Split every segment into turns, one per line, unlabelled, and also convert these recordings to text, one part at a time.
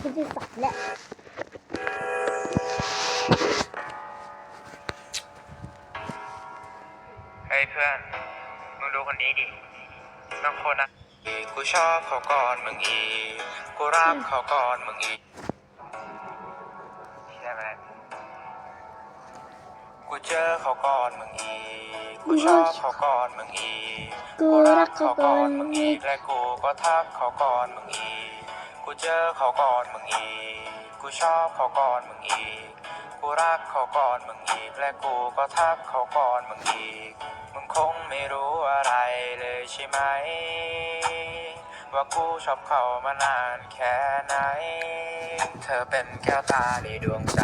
คนที่สามแหละ
เฮ้ยเพื่อน มึงดูคนนี้ดิบางคนอะกูชอบเขาก่อนมึงอีก กูรักเขาก่อนมึงอีกใช่ไหมกูเจอเขาก่อนมึงอีก กูชอบเขาก่อนมึงอีก
กูรักเขาก่อนมึงอีก
และกูก็ทักเขาก่อนมึงอีก กูเจอเขาก่อนมึงอีก กูชอบเขาก่อนมึงอีก กูรักเขาก่อนมึงอีก และกูก็ทักเขาก่อนมึงอีก มึงคงไม่รู้อะไรเลยใช่ไหม ว่ากูชอบเขามานานแค่ไหน เธอเป็นแก้วตาในดวงใจ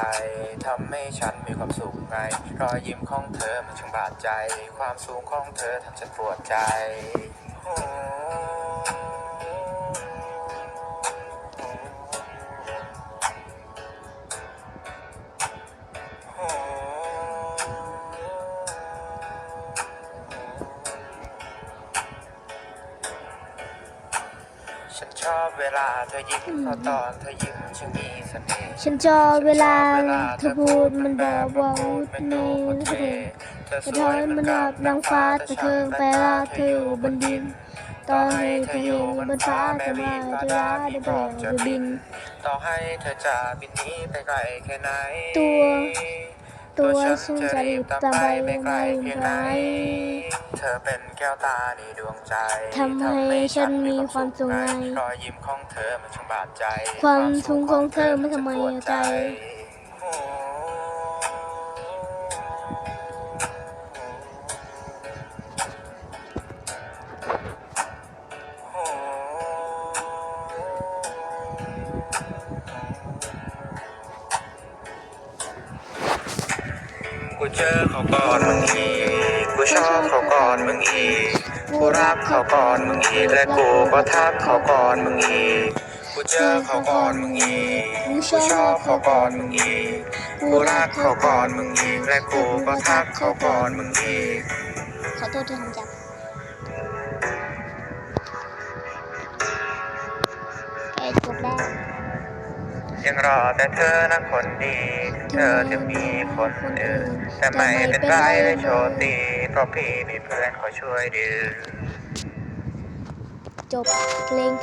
ทำให้ฉันมีความสุขไง รอยยิ้มของเธอมันช่างบาดใจ ความสูงของเธอทำฉันปวดใจ ฉันชอบเวลาเธอยิ้มเพราะตอนเธอยิ้มฉันมีเสน่ห์
ฉันชอบเวลาเธอพูดมันแบบว่าอุดในเพลง
เธอ
เธอทอนมันแบบนางฟ้าแต่เธอแปลว่าเธออยู่บนดิน ตอนให้เธออยู่บนฟ้าแต่ว่าเธอรักได้แบบจะบิน
ต่อให้เธอจะบินหนี้ไปไกลแค่ไหน
ตัว ตัวฉันจะรีบตามไปไม่ไกลเพียงไหน
เธอเป็นแก้วตาในดวงใจ
ทำให้ฉันมีความสุขไง
รอยยิ้มของเธอมันช่างบาดใจ
ความสูงของเธอมันทำไมใจ
กูเจอเขาก่อนมึงอีกกูชอบเขาก่อนมึงอีกกูรักเขาก่อนมึงอีกและกูก็ทักเขาก่อนมึงอีกกูเจอเขาก่อนมึงอีกกูชอบเขาก่อนมึงอีกกูรักเขาก่อนมึงอีกและกูก็ทักเขาก่อนมึงอีก
ขอโทษที่ทำจับแกจบแล้ว
ยังรอแต่เธอนะคนดี เธอจะมีคนอื่นแต่ไม่เป็นไรเลยโชตีเพราะพี่มีเพื่อนคอยช่วยดู
จบเพลงที่